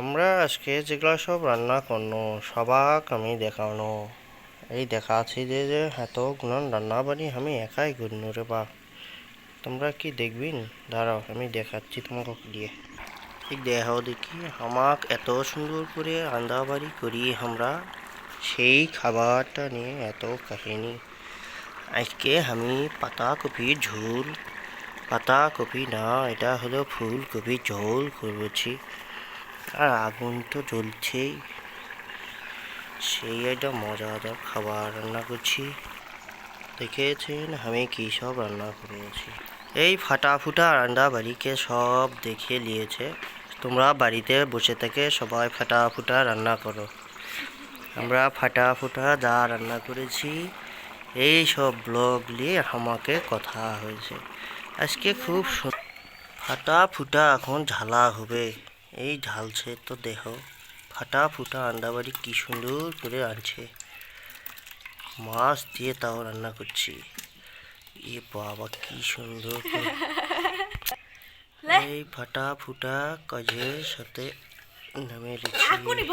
আমরা আজকে যেগুলো সব রান্না করনো, সবাক আমি দেখানো। এই দেখাচ্ছি যে যে এত গুণন রান্না বাড়ি আমি একাই করনু রে বা তোমরা কি দেখবিন? দাঁড়াও, আমি দেখাচ্ছি তোমাকে দিয়ে এই দেখাও দেখি, আমাক এত সুন্দর করে রান্না বাড়ি করি আমরা, সেই খাবারটা নিয়ে এত কাহিনী। আজকে আমি পাতা কপির ঝোল পাতা কপি না, এটা হলো ফুলকপি ঝোল করছি আর আগুন তো জ্বলছেই। সেই একটা মজাদার খাবার রান্না করছি। দেখেছেন আমি কী সব রান্না করেছি। এই ফাটা ফুটা রান্না বাড়িকে সব দেখিয়ে নিয়েছে তোমরা বাড়িতে বসে থেকে সবাই ফাটা ফুটা রান্না করো। আমরা ফাটা ফুটা যা রান্না করেছি, এই সব ব্লগ নিয়ে আমাকে কথা হয়েছে। আজকে খুব ফাটা ফুটা এখন ঝালা হবে। এই ঢালছে তো দেহ। ফাটা ফুটা আন্ডাবাড়ি কি সুন্দর করে আনছে। মাছ দিয়ে তাও রান্না করছি। এ বাবা কি সুন্দর এই ফাটা ফুটা কাজের সাথে নামে